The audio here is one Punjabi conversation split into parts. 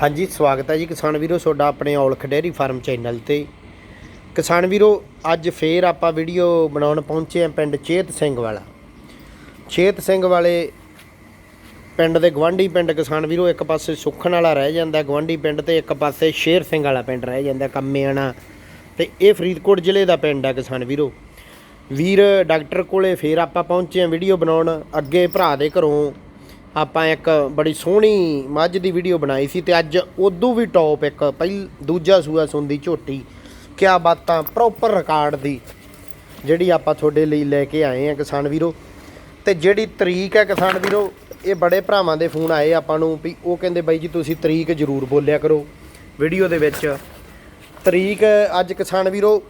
ਹਾਂਜੀ, ਸਵਾਗਤ ਹੈ ਜੀ ਕਿਸਾਨ ਵੀਰੋ, ਤੁਹਾਡਾ ਆਪਣੇ ਔਲਖ ਡੇਅਰੀ ਫਾਰਮ ਚੈਨਲ ਤੇ। ਕਿਸਾਨ ਵੀਰੋ, ਅੱਜ ਫੇਰ ਆਪਾਂ ਵੀਡੀਓ ਬਣਾਉਣ ਪਹੁੰਚੇ ਹਾਂ ਪਿੰਡ ਚੇਤ ਸਿੰਘ ਵਾਲਾ। ਚੇਤ ਸਿੰਘ ਵਾਲੇ ਪਿੰਡ ਦੇ ਗਵਾਂਢੀ ਪਿੰਡ ਕਿਸਾਨ ਵੀਰੋ, ਇੱਕ ਪਾਸੇ ਸੁੱਖਣ ਵਾਲਾ ਰਹਿ ਜਾਂਦਾ ਗਵਾਂਢੀ ਪਿੰਡ ਤੇ ਇੱਕ ਪਾਸੇ ਸ਼ੇਰ ਸਿੰਘ ਵਾਲਾ ਪਿੰਡ ਰਹਿ ਜਾਂਦਾ ਕੰਮਿਆਣਾ। ਤੇ ਇਹ ਫਰੀਦਕੋਟ ਜ਼ਿਲ੍ਹੇ ਦਾ ਪਿੰਡ ਹੈ ਕਿਸਾਨ ਵੀਰੋ। ਵੀਰ, ਡਾਕਟਰ ਕੋਲੇ ਫੇਰ ਆਪਾਂ ਪਹੁੰਚੇ ਹਾਂ ਵੀਡੀਓ ਬਣਾਉਣ। ਅੱਗੇ ਭਰਾ ਦੇ ਘਰੋਂ ਆਪਾਂ ਇੱਕ ਬੜੀ ਸੋਹਣੀ ਮੱਝ ਦੀ ਵੀਡੀਓ ਬਣਾਈ ਸੀ ਤੇ ਅੱਜ ਉਦੋਂ ਵੀ ਟੌਪ ਇੱਕ, ਪਹਿਲ, ਦੂਜਾ ਸੂਆ ਸੁੰਦੀ ਝੋਟੀ। ਕਿਆ ਬਾਤਾਂ ਪ੍ਰੋਪਰ ਰਿਕਾਰਡ ਦੀ, ਜਿਹੜੀ ਆਪਾਂ ਤੁਹਾਡੇ ਲਈ ਲੈ ਕੇ ਆਏ ਆ ਕਿਸਾਨ ਵੀਰੋ। ਤੇ ਜਿਹੜੀ ਤਰੀਕ ਹੈ ਕਿਸਾਨ ਵੀਰੋ, ਇਹ ਬੜੇ ਭਰਾਵਾਂ ਦੇ ਫੋਨ ਆਏ ਆਪਾਂ ਨੂੰ ਵੀ ਉਹ ਕਹਿੰਦੇ ਬਾਈ ਜੀ ਤੁਸੀਂ ਤਰੀਕ ਜ਼ਰੂਰ ਬੋਲਿਆ ਕਰੋ। ਵੀਡੀਓ ਦੇ ਵਿੱਚ ਤਰੀਕ ਅੱਜ ਕਿਸਾਨ ਵੀਰੋ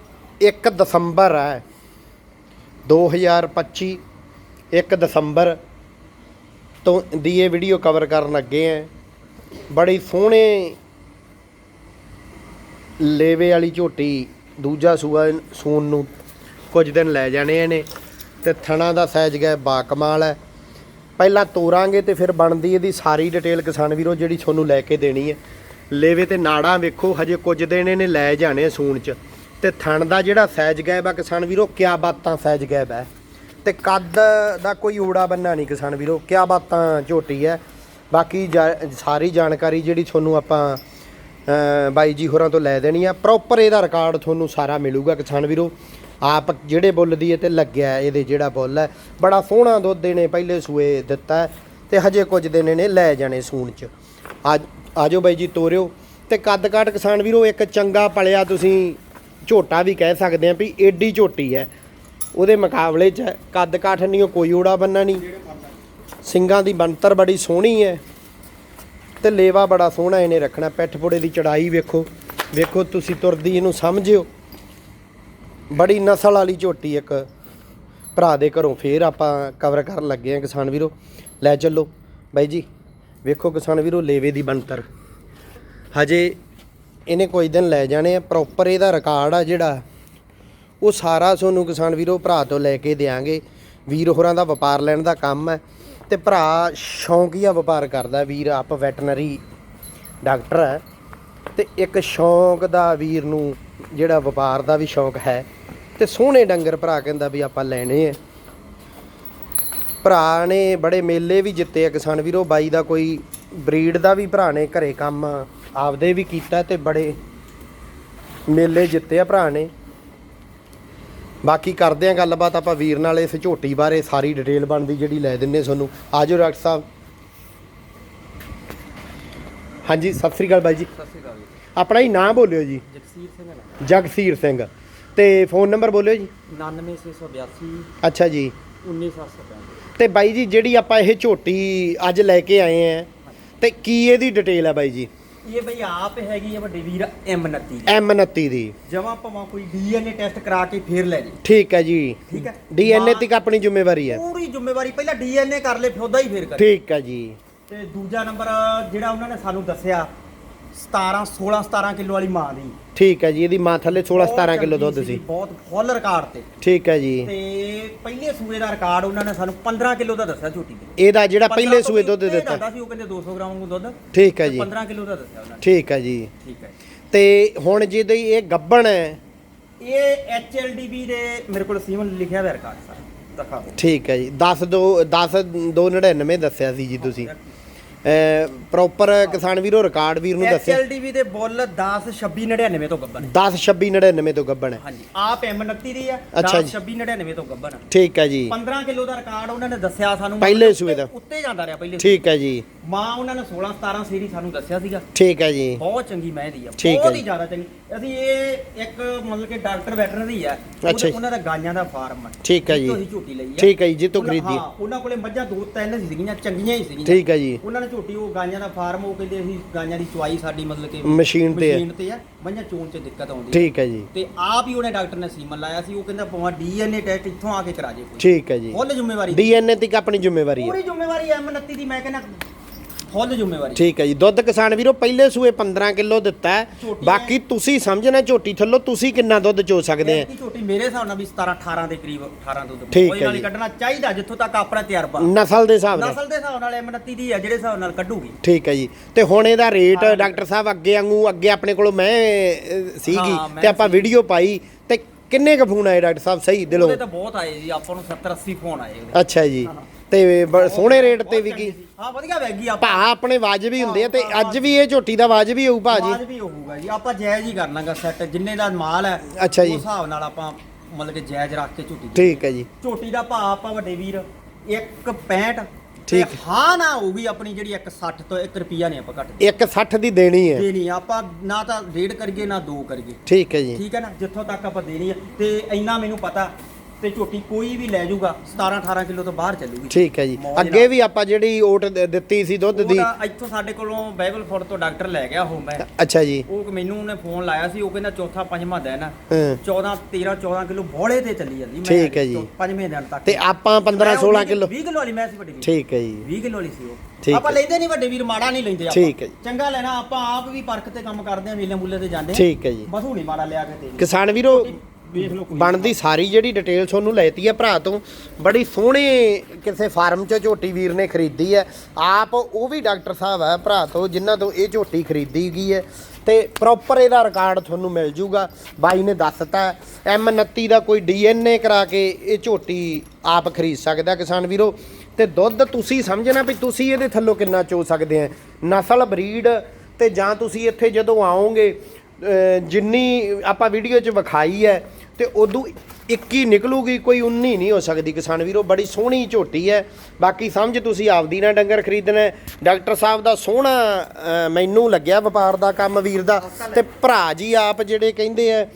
1 ਦਸੰਬਰ ਹੈ। 2025 1 ਦਸੰਬਰ। ਤੋਂ ਦੀ ਇਹ ਵੀਡੀਓ ਕਵਰ ਕਰਨ ਲੱਗੇ ਆ ਬੜੀ ਸੋਹਣੇ ਲੇਵੇ ਵਾਲੀ ਝੋਟੀ ਦੂਜਾ ਸੂਆ ਸੂਨ ਨੂੰ ਕੁਝ ਦਿਨ ਲੈ ਜਾਣੇ ਇਹਨੇ। ਤੇ ਥਣਾ ਦਾ ਸਾਈਜ਼ ਗਿਆ ਬਾਕਮਾਲ ਹੈ ਪਹਿਲਾਂ ਤੋਰਾਂਗੇ ਤੇ ਫਿਰ ਬਣਦੀ ਇਹਦੀ ਸਾਰੀ ਡਿਟੇਲ ਕਿਸਾਨ ਵੀਰੋ ਜਿਹੜੀ ਤੁਹਾਨੂੰ ਲੈ ਕੇ ਦੇਣੀ ਹੈ ਲੇਵੇ ਤੇ ਨਾੜਾਂ ਵੇਖੋ, ਹਜੇ ਕੁਝ ਦਿਨ ਇਹਨੇ ਲੈ ਜਾਣੇ ਸੂਨ ਚ। ਤੇ ਥਣ ਦਾ ਜਿਹੜਾ ਸਾਈਜ਼ ਗੈਬ ਆ ਕਿਸਾਨ ਵੀਰੋ ਕਿਆ ਬਾਤਾਂ ਸਾਈਜ਼ ਗੈਬ ਹੈ ਤੇ ਕੱਦ ਦਾ ਕੋਈ ਊੜਾ ਬੰਨਾ ਨਹੀਂ ਕਿਸਾਨ ਵੀਰੋ। ਕਿਆ ਬਾਤਾਂ, ਝੋਟੀ ਹੈ। ਬਾਕੀ ਜਾ- ਸਾਰੀ ਜਾਣਕਾਰੀ ਜਿਹੜੀ ਤੁਹਾਨੂੰ ਆਪਾਂ ਬਾਈ ਜੀ ਹੋਰਾਂ ਤੋਂ ਲੈ ਦੇਣੀ ਆ। ਪ੍ਰੋਪਰ ਇਹਦਾ ਰਿਕਾਰਡ ਤੁਹਾਨੂੰ ਸਾਰਾ ਮਿਲੂਗਾ ਕਿਸਾਨ ਵੀਰੋ। ਆਪ ਜਿਹੜੇ ਬੁੱਲ ਦੀ ਇਹ ਤੇ ਲੱਗਿਆ ਇਹਦੇ ਜਿਹੜਾ ਬੁੱਲ ਹੈ, ਬੜਾ ਸੋਹਣਾ ਦੁੱਧ ਇਹਨੇ ਪਹਿਲੇ ਸੂਏ ਦਿੱਤਾ ਹੈ ਤੇ ਹਜੇ ਕੁਝ ਦਿਨ ਇਹਨੇ ਲੈ ਜਾਣੇ ਸੂਣ ਚ। ਆ, ਆਜੋ ਬਾਈ ਜੀ, ਤੋਰਿਓ। ਤੇ ਕੱਦ ਕਾਟ ਕਿਸਾਨ ਵੀਰੋ, ਇੱਕ ਚੰਗਾ ਪਲਿਆ ਤੁਸੀਂ ਝੋਟਾ ਵੀ ਕਹਿ ਸਕਦੇ ਆ ਵੀ ਏਡੀ ਝੋਟੀ ਹੈ। ਉਹਦੇ ਮੁਕਾਬਲੇ 'ਚ ਕੱਦ ਕਾਠ ਨਹੀਂ, ਉਹ ਕੋਈ ਓੜਾ ਬੰਨਾ ਨਹੀਂ। ਸਿੰਘਾਂ ਦੀ ਬਣਤਰ ਬੜੀ ਸੋਹਣੀ ਹੈ ਤੇ ਲੇਵਾ ਬੜਾ ਸੋਹਣਾ ਇਹਨੇ ਰੱਖਣਾ, ਪਿੱਠ ਪੁੜੇ ਦੀ ਚੜਾਈ ਵੇਖੋ। ਵੇਖੋ ਤੁਸੀਂ ਤੁਰਦੀ ਇਹਨੂੰ ਸਮਝਿਓ। ਬੜੀ ਨਸਲ ਵਾਲੀ ਝੋਟੀ ਇੱਕ ਭਰਾ ਦੇ ਘਰੋਂ ਫੇਰ ਆਪਾਂ ਕਵਰ ਕਰਨ ਲੱਗੇ ਆ ਕਿਸਾਨ ਵੀਰੋ। ਲੈ ਚੱਲੋ ਬਾਈ ਜੀ, ਵੇਖੋ ਕਿਸਾਨ ਵੀਰੋ ਲੇਵੇ ਦੀ ਬਣਤਰ। ਹਜੇ ਇਹਨੇ ਕੋਈ ਦਿਨ ਲੈ ਜਾਣੇ ਆ ਪ੍ਰੋਪਰ ਇਹਦਾ ਰਿਕਾਰਡ ਆ ਜਿਹੜਾ ਉਹ ਸਾਰਾ ਤੁਹਾਨੂੰ ਕਿਸਾਨ ਵੀਰੋ ਭਰਾ ਤੋਂ ਲੈ ਕੇ ਦੇਾਂਗੇ ਵੀਰ ਹੋਰਾਂ ਦਾ ਵਪਾਰ ਲੈਣ ਦਾ ਕੰਮ ਹੈ ਤੇ ਭਰਾ ਸ਼ੌਂਕੀਆ ਵਪਾਰ ਕਰਦਾ ਵੀਰ ਆਪ ਵੈਟਰਨਰੀ ਡਾਕਟਰ ਹੈ ਤੇ ਇੱਕ ਸ਼ੌਂਕ ਦਾ ਵੀਰ ਨੂੰ ਜਿਹੜਾ ਵਪਾਰ ਦਾ ਵੀ ਸ਼ੌਂਕ ਹੈ ਤੇ ਸੋਹਣੇ ਡੰਗਰ ਭਰਾ ਕਹਿੰਦਾ ਵੀ ਆਪਾਂ ਲੈਣੇ ਆ ਭਰਾ ਨੇ ਬੜੇ ਮੇਲੇ ਵੀ ਜਿੱਤੇ ਆ ਕਿਸਾਨ ਵੀਰੋ। ਬਾਈ ਦਾ ਕੋਈ ਬਰੀਡ ਦਾ ਵੀ ਭਰਾ ਨੇ ਘਰੇ ਕੰਮ ਆਪਦੇ ਵੀ ਕੀਤਾ ਤੇ ਬੜੇ ਮੇਲੇ ਜਿੱਤੇ ਆ ਭਰਾ ਨੇ। ਬਾਕੀ ਕਰਦੇ ਆ ਗੱਲਬਾਤ ਆਪਾਂ ਵੀਰ ਨਾਲ ਇਸ ਝੋਟੀ ਬਾਰੇ ਸਾਰੀ ਡਿਟੇਲ ਬਣਦੀ ਜਿਹੜੀ ਲੈ ਦਿੰਨੇ ਤੁਹਾਨੂੰ। ਆਜੋ ਡਾਕਟਰ ਸਾਹਿਬ। ਹਾਂਜੀ ਸਤਿ ਸ੍ਰੀ ਅਕਾਲ ਬਾਈ ਜੀ। ਸਤਿ ਸ਼੍ਰੀ ਅਕਾਲ ਜੀ। ਆਪਣਾ ਹੀ ਨਾਮ ਬੋਲਿਓ ਜੀ। ਜਗਸੀਰ ਸਿੰਘ ਹੈ ਜਗਸੀਰ ਸਿੰਘ। ਤੇ ਫੋਨ ਨੰਬਰ ਬੋਲਿਓ ਜੀ। 99682 ਅੱਛਾ ਜੀ। 19765 ਤੇ ਬਾਈ ਜੀ ਜਿਹੜੀ ਆਪਾਂ ਇਹ ਝੋਟੀ ਅੱਜ ਲੈ ਕੇ ਆਏ ਆ ਤੇ ਕੀ ਇਹਦੀ ਡਿਟੇਲ ਹੈ ਬਾਈ ਜੀ? ਇਹ ਬਈ ਆਪ ਹੈਗੀ ਹੈ ਵੱਡੇ ਵੀਰ M29 M29 ਦੀ। ਜਮਾ ਭਾਵੇਂ ਕੋਈ ਡੀਐਨਏ ਟੈਸਟ ਕਰਾ ਕੇ ਫੇਰ ਲੈ ਜੀ ਠੀਕ ਹੈ ਜੀ। ਠੀਕ ਹੈ? ਡੀਐਨਏ ਤੱਕ ਆਪਣੀ ਜ਼ਿੰਮੇਵਾਰੀ ਹੈ। ਪੂਰੀ ਜ਼ਿੰਮੇਵਾਰੀ ਪਹਿਲਾਂ ਡੀਐਨਏ ਕਰ ਲੈ ਫਿਰ ਉਹਦਾ ਹੀ ਫੇਰ ਕਰ। ਠੀਕ ਹੈ ਜੀ। ਤੇ ਦੂਜਾ ਨੰਬਰ ਜਿਹੜਾ ਉਹਨਾਂ ਨੇ ਸਾਨੂੰ ਦੱਸਿਆ 17 16 17 ਕਿਲੋ ਵਾਲੀ ਮਾਂ ਦੀ। ਠੀਕ ਹੈ ਜੀ ਇਹਦੀ ਮਾਂ ਥੱਲੇ 16 17 ਬਹੁਤ ਕਿਲੋ ਦੁੱਧ ਚੰਗੀ ਸੀ। ਬਹੁਤ ਫੁੱਲ ਰਿਕਾਰਡ ਤੇ। ਠੀਕ ਹੈ ਜੀ। ਤੇ ਪਹਿਲੇ ਸੂਏ ਦਾ ਰਿਕਾਰਡ ਉਹਨਾਂ ਨੇ ਸਾਨੂੰ 15 ਕਿਲੋ ਦਾ ਦੱਸਿਆ ਝੋਟੀ ਦੇ ਇਹਦਾ ਜਿਹੜਾ ਪਹਿਲੇ 15 ਤੋਂ ਸੂਏ ਦੁੱਧ ਉੱਤੇ ਦਿੱਤਾ। ਜਾਂਦਾ ਸੀ ਉਹ ਕਹਿੰਦੇ 200 ਗ੍ਰਾਮ ਨੂੰ ਦੁੱਧ। ਠੀਕ ਹੈ ਜੀ। 15 ਕਿਲੋ ਦਾ ਦੱਸਿਆ ਉਹਨਾਂ ਨੇ। ਠੀਕ ਹੈ ਜੀ। ਠੀਕ ਹੈ ਤੇ ਹੁਣ ਜਿਹਦੀ ਇਹ ਗੱਬਣ ਹੈ ਇਹ ਐਚਐਲਡੀਬੀ ਦੇ ਮੇਰੇ ਕੋਲ ਸੀਮਨ ਲਿਖਿਆ ਹੋਇਆ ਰਿਕਾਰਡ ਸਰ। ਦਿਖਾਓ ਠੀਕ ਹੈ ਜੀ। 10 2 10 299 ਦੱਸਿਆ ਸੀ ਜੀ ਤੁਸੀਂ। ਪ੍ਰੋਪਰ ਕਿਸਾਨ ਵੀਰੋ ਰਿਕਾਰਡ ਵੀਰ ਨੂੰ ਦੱਸਿਆ ਐਚਐਲਡੀਬੀ ਦੇ ਬੁੱਲ 10 26 99 ਤੋਂ ਗੱਬਨ 10 26 99 ਤੋਂ ਗੱਬਣ ਹੈ। ਹਾਂਜੀ ਆਪ M29 ਦੀ ਆ ਅੱਛਾ 10 ਜੀ। 26 99 ਤੋਂ ਗੱਬਨ ਠੀਕ ਹੈ ਜੀ। 15 ਕਿਲੋ ਦਾ ਰਿਕਾਰਡ ਉਹਨਾਂ ਨੇ ਦੱਸਿਆ ਸਾਨੂੰ। ਪਹਿਲੇ ਸੂਏ ਦਾ। ਉੱਤੇ ਜਾਂਦਾ ਰਿਹਾ ਪਹਿਲੇ ਠੀਕ ਹੈ ਜੀ। ਮਾਂ ਉਹਨਾਂ ਨੇ 16 17 ਸੀਰੀ ਸਾਨੂੰ ਦੱਸਿਆ ਸੀਗਾ। ਠੀਕ ਹੈ ਜੀ। ਬਹੁਤ ਚੰਗੀ ਮੈਂ ਦੀ ਆ ਠੀਕ ਬਹੁਤ। ਹੀ ਜ਼ਿਆਦਾ ਚੰਗੀ। ਅਸੀਂ ਇਹ ਇੱਕ ਮਤਲਬ ਕਿ ਡਾਕਟਰ ਵੈਟਰਨਰੀ ਆ ਅੱਛਾ ਉਹਦੇ- ਜੀ। ਉਹਨਾਂ ਦਾ ਗਾਈਆਂ ਦਾ ਫਾਰਮ ਆ। ਠੀਕ ਹੈ ਜੀ। ਜਿੱਥੋਂ ਅਸੀਂ ਝੋਟੀ ਲਈ ਆ। ਠੀਕ ਹੈ ਜੀ, ਜਿੱਥੋਂ ਉਹਨਾਂ- ਖਰੀਦੀ। ਹਾਂ ਉਹਨਾਂ ਕੋਲੇ ਮੱਝਾਂ ਦੋ ਤਿੰਨ ਸੀਗੀਆਂ ਚੰਗੀਆਂ ਹੀ ਸੀਗੀਆਂ। ਠੀਕ ਹੈ ਜੀ। ਉਹਨਾਂ ਨੇ ਝੋਟੀ ਉਹ ਗਾਈਆਂ ਦਾ ਫਾਰਮ ਉਹ ਕਹਿੰਦੇ ਅਸੀਂ ਗਾਈਆਂ ਦੀ ਚੁਆਈ ਸਾਡੀ ਮਤਲਬ ਕਿ ਮਸ਼ੀਨ ਤੇ ਹੈ ਮਸ਼ੀਨ ਤੇ ਆ। ਮੱਝਾਂ ਚੋਣ 'ਚ ਦਿੱਕਤ ਆਉਂਦੀ ਆ। ਠੀਕ ਹੈ ਜੀ। ਤੇ ਆਪ ਹੀ ਉਹਨੇ ਡਾਕਟਰ ਨੇ ਸੀਮਨ ਲਾਇਆ ਸੀ। ਉਹ ਕਹਿੰਦਾ ਪਵਾ ਡੀਐਨਏ ਟੈਸਟ ਇੱਥੋਂ ਆ ਕੇ ਕਰਾ ਜੇ ਕੋਈ। ਠੀਕ ਹੈ ਜੀ। ਫੁੱਲ ਜ਼ਿੰਮੇਵਾਰੀ। ਡੀਐਨਏ ਤੱਕ ਆਪਣੀ ਜ਼ਿੰਮੇਵਾਰੀ ਹੈ ਪੂਰੀ ਜ਼ਿੰਮੇਵਾਰੀ ਐਮ 29 ਦੀ ਮੈਂ ਕਹਿੰਦਾ ਫੁੱਲ ਜ਼ਿੰਮੇਵਾਰੀ। ਠੀਕ ਹੈ ਜੀ। ਦੁੱਧ ਕਿਸਾਨ ਵੀਰੋ ਪਹਿਲੇ ਸੂਏ 15 ਕਿਲੋ ਦਿੱਤਾ ਹੈ। ਝੋਟੀ ਬਾਕੀ ਤੁਸੀਂ ਸਮਝਣਾ ਝੋਟੀ ਥੱਲੋਂ ਤੁਸੀਂ ਕਿੰਨਾ ਦੁੱਧ ਚੋ ਸਕਦੇ ਆ ਝੋਟੀ? ਮੇਰੇ ਹਿਸਾਬ ਨਾਲ ਵੀ 17 18 ਦੇ ਕਰੀਬ 18 ਦੁੱਧ ਠੀਕ ਕੋਈ ਹੈ ਨਾਲ ਹੀ ਜੀ। ਕੱਢਣਾ ਚਾਹੀਦਾ ਜਿੱਥੋਂ ਤੱਕ ਆਪਣਾ ਤਜਰਬਾ। ਨਸਲ ਦੇ ਹਿਸਾਬ ਨਾਲ। ਨਸਲ ਦੇ ਹਿਸਾਬ ਨਾਲ M29 ਦੀ ਆ ਜਿਹੜੇ ਹਿਸਾਬ ਨਾਲ ਕੱਢੂਗੀ। ਠੀਕ ਹੈ ਜੀ। ਤੇ ਹੁਣ ਇਹਦਾ ਰੇਟ ਡਾਕਟਰ ਸਾਹਿਬ ਅੱਗੇ ਵਾਂਗੂ ਅੱਗੇ ਆਪਣੇ ਕੋਲ ਮੈਂ ਅਹ, ਸੀਗੀ ਹਾਂ, ਮੈਂ ਤੇ ਆਪਾਂ। ਵੀਡੀਓ ਪਾਈ ਤੇ ਕਿੰਨੇ ਕੁ ਫੋਨ ਆਏ ਡਾਕਟਰ ਸਾਹਿਬ? ਸਹੀ ਦਿਲੋਂ। ਉਹਦੇ ਤਾਂ ਬਹੁਤ ਆਏ ਜੀ ਆਪਾਂ ਨੂੰ 70 80 ਫੋਨ ਆਏ ਉਹਦੇ। ਅੱਛਾ ਜੀ। ਤੇ ਬ- ਸੋਹਣੇ ਰੇਟ ਤੇ ਵਿਕੀ ਹਾਂ ਵਧੀਆ ਵੈਗੀ ਆਪਾਂ। ਭਾ ਆਪਣੇ ਵਾਜਬੀ ਹੁੰਦੇ ਆ ਤੇ ਅੱਜ ਵੀ ਇਹ ਝੋਟੀ ਦਾ ਵਾਜਬੀ ਹੋਊ ਭਾਜੀ ਆਵਾਜ਼ ਵੀ ਹੋਊਗਾ ਜੀ। ਆਪਾਂ ਜਾਇਜ਼ ਹੀ ਕਰਨਾਗਾ ਸੈੱਟ ਜਿੰਨੇ ਦਾ ਮਾਲ ਹੈ ਅੱਛਾ ਜੀ। ਉਸ ਹਿਸਾਬ ਨਾਲ ਆਪਾਂ ਮਤਲਬ ਕਿ ਜਾਇਜ਼ ਰੱਖ ਕੇ ਝੋਟੀ ਦੇ। ਠੀਕ ਹੈ ਜੀ। ਝੋਟੀ ਦਾ ਭਾਅ ਆਪਾਂ ਵੱਡੇ ਵੀਰ 165 ਠੀਕ। ਹਾਂ ਨਾ ਹੋਊਗੀ ਆਪਣੀ ਜਿਹੜੀ 160 ਤੋਂ 1 ਰੁਪਿਆ ਨਹੀਂ ਆਪਾਂ ਘੱਟ 160 ਦੀ ਦੇਣੀ ਹੈ। ਦੇਣੀ ਆ, ਆਪਾਂ ਨਾ ਤਾਂ ਰੇਡ ਕਰੀਏ ਨਾ ਦੋ ਕਰੀਏ। ਠੀਕ ਹੈ ਜੀ। ਠੀਕ ਹੈ ਨਾ? ਜਿੱਥੋਂ ਤੱਕ ਆਪਾਂ ਦੇਣੀ ਹੈ। ਤੇ ਇੰਨਾ ਮੈਨੂੰ ਪਤਾ ਤੇ ਝੋਟੀ ਕੋਈ ਵੀ ਲੈ ਜਾਊਗਾ 17 18 ਕਿਲੋ ਤੋਂ ਬਾਹਰ ਚੱਲੂਗੀ। ਠੀਕ ਹੈ ਜੀ। ਮੌਜ ਅੱਗੇ। ਵੀ ਆਪਾਂ ਜਿਹੜੀ ਓਟ ਦ- ਦਿੱਤੀ ਸੀ ਦੁੱਧ ਦੀ। ਉਹਦਾ ਇੱਥੋਂ ਸਾਡੇ ਕੋਲੋਂ ਬਾਈਬਲ ਫੋਰਡ ਤੋਂ ਡਾਕਟਰ ਲੈ ਗਿਆ ਉਹ ਮੈਂ। ਅੱਛਾ ਜੀ। ਉਹ ਮੈਨੂੰ ਉਹਨੇ ਫੋਨ ਲਾਇਆ ਸੀ ਉਹ ਕਹਿੰਦਾ ਚੌਥਾ ਪੰਜਵਾਂ ਦਿਨ ਆ। ਹਾਂ। 14 13 14 ਕਿਲੋ ਬੋਲੇ ਤੇ ਚੱਲੀ ਜਾਂਦੀ। ਮੈਂ ਠੀਕ ਹੈ ਜੀ। ਚੌ- ਪੰਜਵੇਂ ਦਿਨ ਤੱਕ। ਤੇ ਆਪਾਂ 15 16 ਕਿਲੋ 20 ਕਿਲੋ ਵਾਲੀ ਮੈਂ ਸੀ ਵੱਡੀ ਵੀਰ। ਠੀਕ ਹੈ ਜੀ। 20 ਕਿਲੋ ਵਾਲੀ ਸੀ ਠੀਕ ਉਹ ਆਪਾਂ ਹੈ। ਲੈਂਦੇ ਨਹੀਂ ਵੱਡੇ ਵੀਰ ਮਾੜਾ ਨਹੀਂ ਲੈਂਦੇ ਆਪਾਂ। ਠੀਕ ਹੈ ਜੀ। ਚੰਗਾ ਲੈਣਾ ਆਪਾਂ ਆਪ ਵੀ ਪਰਖ ਤੇ ਕੰਮ ਕਰਦੇ ਆ ਮੇਲੇ ਮੂਲੇ ਤੇ ਜਾਂਦੇ ਆ। ਠੀਕ ਹੈ ਜੀ। ਬਸੂ ਨਹੀਂ ਮਾੜਾ ਲਿਆ ਕੇ ਤੇ ਕਿਸਾਨ ਵੀਰੋ ਬਣਦੀ ਸਾਰੀ ਜਿਹੜੀ ਡਿਟੇਲ ਤੁਹਾਨੂੰ ਲੈਤੀ ਹੈ ਭਰਾ ਤੋਂ। ਬੜੀ ਸੋਹਣੇ ਕਿਸੇ ਫਾਰਮ 'ਚ ਝੋਟੀ ਵੀਰ ਨੇ ਖਰੀਦੀ ਹੈ ਆਪ ਉਹ ਵੀ ਡਾਕਟਰ ਸਾਹਿਬ ਹੈ ਭਰਾ ਤੋਂ ਜਿਨ੍ਹਾਂ ਤੋਂ ਇਹ ਝੋਟੀ ਖਰੀਦੀ ਗਈ ਹੈ ਤੇ ਪ੍ਰੋਪਰ ਇਹਦਾ ਰਿਕਾਰਡ ਤੁਹਾਨੂੰ ਮਿਲ ਜੂਗਾ। ਬਾਈ ਨੇ ਦੱਸਤਾ M29 ਦਾ ਕੋਈ DNA ਕਰਾ ਕੇ ਇਹ ਝੋਟੀ ਆਪ ਖਰੀਦ ਸਕਦਾ ਕਿਸਾਨ ਵੀਰੋ। ਤੇ ਦੁੱਧ ਤੁਸੀਂ ਸਮਝਣਾ ਵੀ ਤੁਸੀਂ ਇਹਦੇ ਥੱਲੋਂ ਕਿੰਨਾ ਚੋ ਸਕਦੇ ਆ। ਨਸਲ ਬਰੀਡ ਤੇ ਜਾਂ ਤੁਸੀਂ ਇੱਥੇ ਜਦੋਂ ਆਓਗੇ ਜਿੰਨੀ ਆਪਾਂ ਵੀਡੀਓ 'ਚ ਵਿਖਾਈ ਹੈ ਤੇ ਉਦੋਂ 21 ਨਿਕਲੂਗੀ, ਕੋਈ 19 ਨਹੀਂ ਹੋ ਸਕਦੀ ਕਿਸਾਨ ਵੀਰੋ, ਬੜੀ ਸੋਹਣੀ ਝੋਟੀ ਹੈ। ਬਾਕੀ ਸਮਝ ਤੁਸੀਂ ਆਪਦੀ ਨਾ ਡੰਗਰ ਖਰੀਦਣਾ ਡਾਕਟਰ ਸਾਹਿਬ ਦਾ ਸੋਹਣਾ ਮੈਨੂੰ ਲੱਗਿਆ ਵਪਾਰ ਦਾ ਕੰਮ ਵੀਰ ਦਾ। ਤੇ ਭਰਾ ਜੀ ਆਪ ਜਿਹੜੇ ਕਹਿੰਦੇ ਆ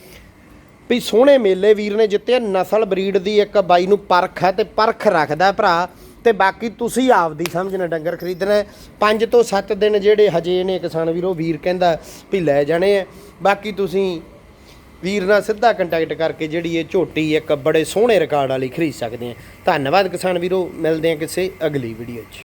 ਵੀ ਸੋਹਣੇ ਮੇਲੇ ਵੀਰ ਨੇ ਜਿੱਤੇ ਨਸਲ ਬਰੀਡ ਦੀ ਇੱਕ ਬਾਈ ਨੂੰ ਪਰਖ ਹੈ ਤੇ ਪਰਖ ਰੱਖਦਾ ਭਰਾ। ਤੇ ਬਾਕੀ ਤੁਸੀਂ ਆਪਦੀ ਸਮਝਣਾ ਡੰਗਰ ਖਰੀਦਣਾ ਪੰਜ ਤੋਂ 7 ਦਿਨ ਜਿਹੜੇ ਹਜੇ ਨੇ ਕਿਸਾਨ ਵੀਰੋ, ਵੀਰ ਕਹਿੰਦਾ ਵੀ ਲੈ ਜਾਣੇ ਆ। ਬਾਕੀ ਤੁਸੀਂ ਵੀਰ ਨਾਲ ਸਿੱਧਾ ਕੰਟੈਕਟ ਕਰਕੇ ਜਿਹੜੀ ਇਹ ਝੋਟੀ, ਇੱਕ ਬੜੇ ਸੋਹਣੇ ਰਿਕਾਰਡ ਵਾਲੀ ਖਰੀਦ ਸਕਦੇ ਆ ਧੰਨਵਾਦ ਕਿਸਾਨ ਵੀਰੋ, ਮਿਲਦੇ ਆ ਕਿਸੇ ਅਗਲੀ ਵੀਡੀਓ 'ਚ।